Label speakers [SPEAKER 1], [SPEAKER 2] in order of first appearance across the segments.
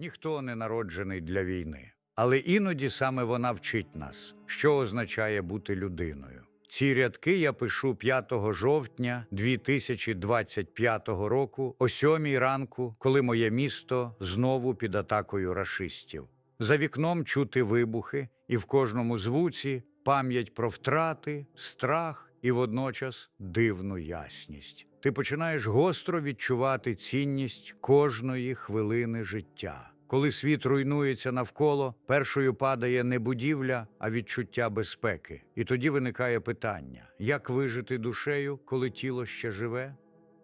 [SPEAKER 1] Ніхто не народжений для війни. Але іноді саме вона вчить нас, що означає бути людиною. Ці рядки я пишу 5 жовтня 2025 року, о 7 ранку, коли моє місто знову під атакою рашистів. За вікном чути вибухи, і в кожному звуці пам'ять про втрати, страх і водночас дивну ясність. Ти починаєш гостро відчувати цінність кожної хвилини життя. Коли світ руйнується навколо, першою падає не будівля, а відчуття безпеки. І тоді виникає питання: як вижити душею, коли тіло ще живе?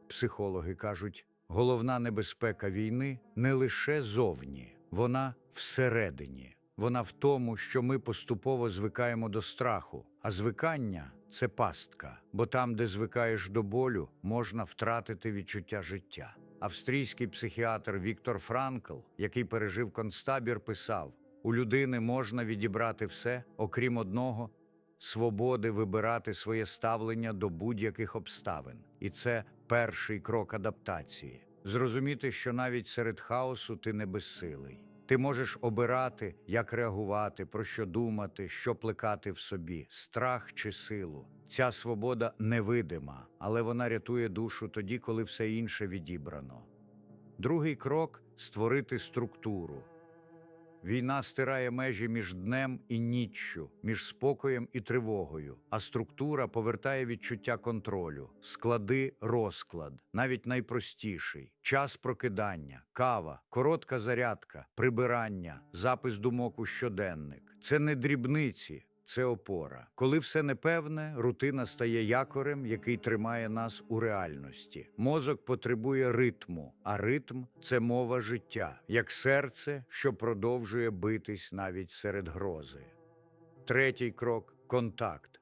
[SPEAKER 1] Психологи кажуть, головна небезпека війни не лише зовні, вона всередині. Вона в тому, що ми поступово звикаємо до страху, а звикання це пастка, бо там, де звикаєш до болю, можна втратити відчуття життя. Австрійський психіатр Віктор Франкл, який пережив концтабір, писав: у людини можна відібрати все, окрім одного свободи вибирати своє ставлення до будь-яких обставин. І це перший крок адаптації. Зрозуміти, що навіть серед хаосу ти не безсилий. Ти можеш обирати, як реагувати, про що думати, що плекати в собі, страх чи силу. Ця свобода невидима, але вона рятує душу тоді, коли все інше відібрано. Другий крок створити структуру. Війна стирає межі між днем і ніччю, між спокоєм і тривогою, а структура повертає відчуття контролю, склади розклад, навіть найпростіший, час прокидання, кава, коротка зарядка, прибирання, запис думок у щоденник. Це не дрібниці. Це опора. Коли все непевне, рутина стає якорем, який тримає нас у реальності. Мозок потребує ритму, а ритм це мова життя, як серце, що продовжує битись навіть серед грози. Третій крок контакт.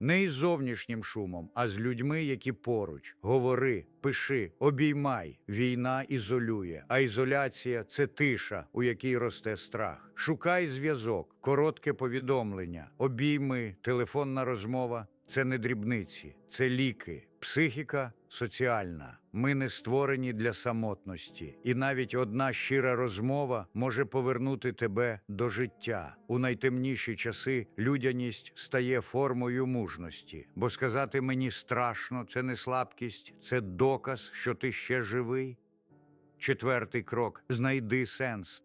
[SPEAKER 1] Не із зовнішнім шумом, а з людьми, які поруч. Говори, пиши, обіймай. Війна ізолює, а ізоляція це тиша, у якій росте страх. Шукай зв'язок, коротке повідомлення, обійми, телефонна розмова це не дрібниці, це ліки, психіка соціальна. Ми не створені для самотності, і навіть одна щира розмова може повернути тебе до життя. У найтемніші часи людяність стає формою мужності, бо сказати мені страшно це не слабкість, це доказ, що ти ще живий. Четвертий крок знайди сенс.